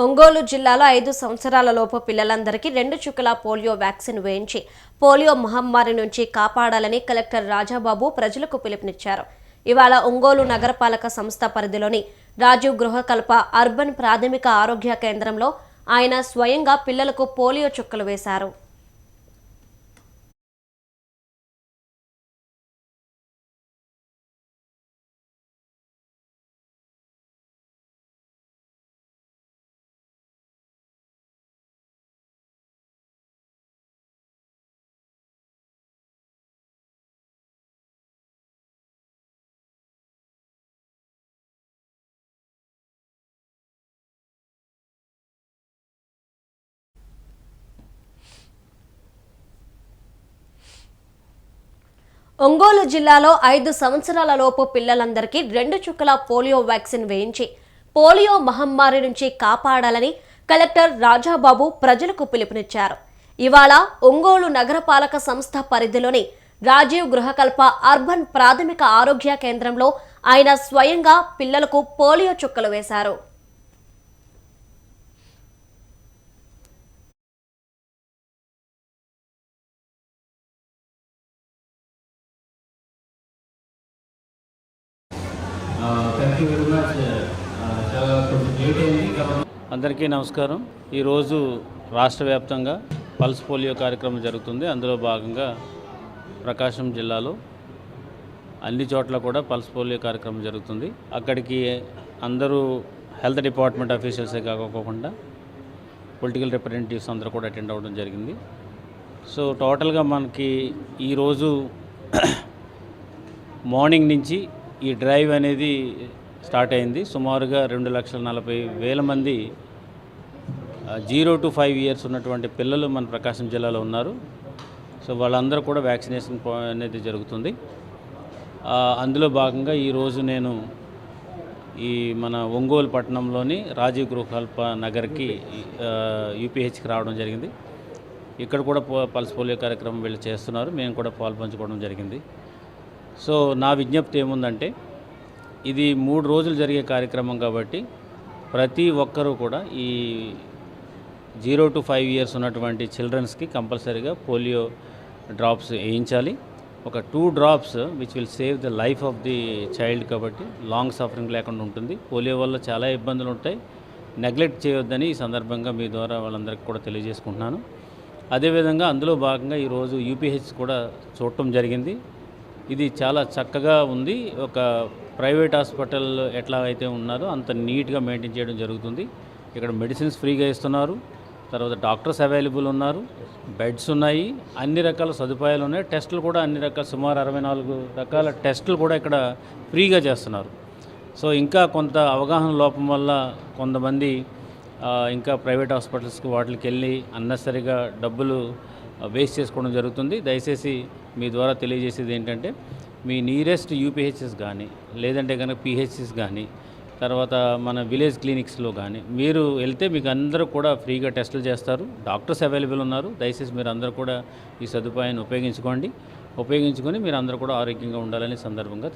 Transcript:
ఒంగోలు జిల్లాలో ఐదు సంవత్సరాల లోపు పిల్లలందరికీ రెండు చుక్కల పోలియో వ్యాక్సిన్ వేయించి పోలియో మహమ్మారి నుంచి కాపాడాలని కలెక్టర్ రాజాబాబు ప్రజలకు పిలుపునిచ్చారు. ఇవాళ ఒంగోలు నగరపాలక సంస్థ పరిధిలోని రాజీవ్ గృహకల్ప అర్బన్ ప్రాథమిక ఆరోగ్య కేంద్రంలో ఆయన స్వయంగా పిల్లలకు పోలియో చుక్కలు వేశారు. ఒంగోలు జిల్లాలో ఐదు సంవత్సరాల లోపు పిల్లలందరికీ రెండు చుక్కల పోలియో వ్యాక్సిన్ వేయించి పోలియో మహమ్మారి నుంచి కాపాడాలని కలెక్టర్ రాజాబాబు ప్రజలకు పిలుపునిచ్చారు. ఇవాళ ఒంగోలు నగరపాలక సంస్థ పరిధిలోని రాజీవ్ గృహకల్ప అర్బన్ ప్రాథమిక ఆరోగ్య కేంద్రంలో ఆయన స్వయంగా పిల్లలకు పోలియో చుక్కలు వేశారు. అందరికీ నమస్కారం. ఈరోజు రాష్ట్ర వ్యాప్తంగా పల్స్ పోలియో కార్యక్రమం జరుగుతుంది. అందులో భాగంగా ప్రకాశం జిల్లాలో అన్ని చోట్ల కూడా పల్స్ పోలియో కార్యక్రమం జరుగుతుంది. అక్కడికి అందరూ హెల్త్ డిపార్ట్మెంట్ ఆఫీసర్సే కాకోకుండా పొలిటికల్ రిప్రజెంటేటివ్స్ అందరూ కూడా అటెండ్ అవ్వడం జరిగింది. సో టోటల్గా మనకి ఈరోజు మార్నింగ్ నుంచి ఈ డ్రైవ్ అనేది స్టార్ట్ అయింది. సుమారుగా రెండు లక్షల నలభై వేల మంది జీరో టు ఫైవ్ ఇయర్స్ ఉన్నటువంటి పిల్లలు మన ప్రకాశం జిల్లాలో ఉన్నారు. సో వాళ్ళందరూ కూడా వ్యాక్సినేషన్ అనేది జరుగుతుంది. అందులో భాగంగా ఈరోజు నేను ఈ మన ఒంగోలు పట్టణంలోని రాజీవ్ గృహకల్ప నగర్కి యూపీహెచ్కి రావడం జరిగింది. ఇక్కడ కూడా పల్స్ పోలియో కార్యక్రమం వీళ్ళు చేస్తున్నారు. మేము కూడా పాల్పంచుకోవడం జరిగింది. సో నా విజ్ఞప్తి ఏముందంటే ఇది మూడు రోజులు జరిగే కార్యక్రమం కాబట్టి ప్రతి ఒక్కరూ కూడా ఈ జీరో టు ఫైవ్ ఇయర్స్ ఉన్నటువంటి చిల్డ్రన్స్కి కంపల్సరీగా పోలియో డ్రాప్స్ వేయించాలి. ఒక two drops which will save the life of the child కాబట్టి లాంగ్ సఫరింగ్ లేకుండా ఉంటుంది. పోలియో వల్ల చాలా ఇబ్బందులు ఉంటాయి. నెగ్లెక్ట్ చేయొద్దని ఈ సందర్భంగా మీ ద్వారా వాళ్ళందరికీ కూడా తెలియజేసుకుంటున్నాను. అదేవిధంగా అందులో భాగంగా ఈరోజు యూపీహెచ్ కూడా చూడటం జరిగింది. ఇది చాలా చక్కగా ఉంది. ఒక ప్రైవేట్ హాస్పిటల్ ఎట్లా అయితే ఉన్నారో అంత నీట్గా మెయింటైన్ చేయడం జరుగుతుంది. ఇక్కడ మెడిసిన్స్ ఫ్రీగా ఇస్తున్నారు. తర్వాత డాక్టర్స్ అవైలబుల్ ఉన్నారు. బెడ్స్ ఉన్నాయి. అన్ని రకాల సదుపాయాలు ఉన్నాయి. టెస్టులు కూడా అన్ని రకాల సుమారు అరవై నాలుగు రకాల టెస్టులు కూడా ఇక్కడ ఫ్రీగా చేస్తున్నారు. సో ఇంకా కొంత అవగాహన లోపం వల్ల కొంతమంది ఇంకా ప్రైవేట్ హాస్పిటల్స్కి వాటికి వెళ్ళి అన్నెసరిగా డబ్బులు వేస్ట్ చేసుకోవడం జరుగుతుంది. దయచేసి మీ ద్వారా తెలియజేసేది ఏంటంటే మీ నియరెస్ట్ యూపీహెచ్ఎస్ కానీ లేదంటే కనుక పిహెచ్ఎస్ కానీ తర్వాత మన విలేజ్ క్లినిక్స్లో కానీ మీరు వెళ్తే మీకు అందరూ కూడా ఫ్రీగా టెస్టులు చేస్తారు. డాక్టర్స్ అవైలబుల్ ఉన్నారు. దయచేసి మీరు అందరూ కూడా ఈ సదుపాయాన్ని ఉపయోగించుకోండి. ఉపయోగించుకొని మీరు అందరూ కూడా ఆరోగ్యంగా ఉండాలని సందర్భంగా